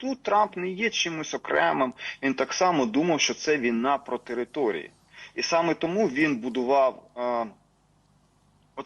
тут Трамп не є чимось окремим. Він так само думав, що це війна про території. І саме тому він будував е,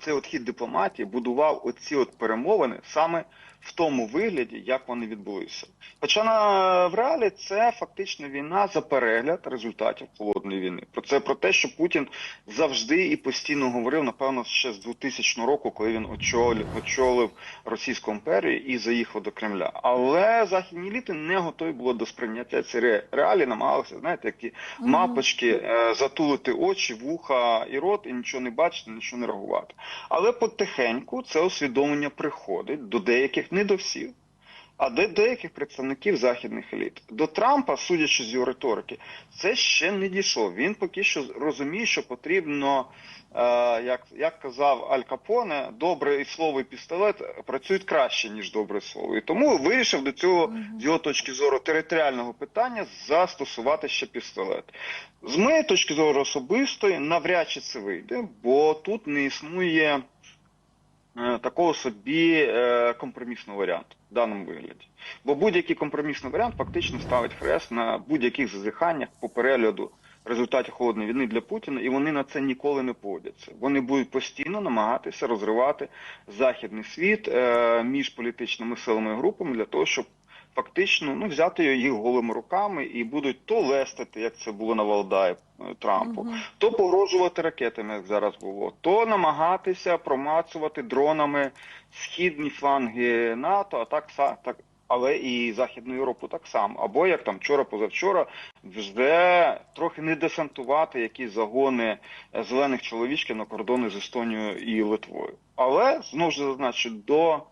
оцей от хід дипломатії, будував оці от перемовини саме в тому вигляді, як вони відбулися. Хоча на в реалі це фактично війна за перегляд результатів холодної війни. Про це про те, що Путін завжди і постійно говорив, напевно, ще з 2000 року, коли він очолив, очолив Російську імперію і заїхав до Кремля. Але західні еліти не готові були до сприйняття цієї реалії, намагалися, знаєте, які мапочки е, затулити очі, вуха і рот, і нічого не бачити, нічого не реагувати. Але потихеньку це усвідомлення приходить до деяких, не до всіх, а до деяких представників західних еліт. До Трампа, судячи з його риторики, це ще не дійшов. Він поки що розуміє, що потрібно, е, як, як казав Аль Капоне, добре слово і пістолет працюють краще, ніж добре слово. І тому вирішив до цього, з його точки зору, територіального питання застосувати ще пістолет. З моєї точки зору особистої, навряд чи це вийде, бо тут не існує такого собі е, компромісного варіанту в даному вигляді. Бо будь-який компромісний варіант фактично ставить хрест на будь-яких зазіханнях по перегляду результатів холодної війни для Путіна, і вони на це ніколи не погодяться. Вони будуть постійно намагатися розривати західний світ е, між політичними силами і групами для того, щоб фактично ну взяти їх голими руками і будуть то лестити, як це було на Валдаї е, Трампу, то погрожувати ракетами, як зараз було, то намагатися промацувати дронами східні фланги НАТО, а так са- так. Але і Західну Європу так само. Або як там вчора, позавчора, вже трохи не десантувати якісь загони зелених чоловічків на кордони з Естонією і Литвою. Але знову ж зазначу, до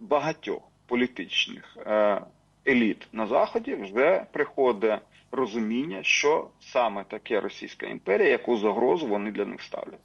багатьох політичних е, еліт на заході вже приходить розуміння, що саме таке Російська імперія, яку загрозу вони для них ставлять.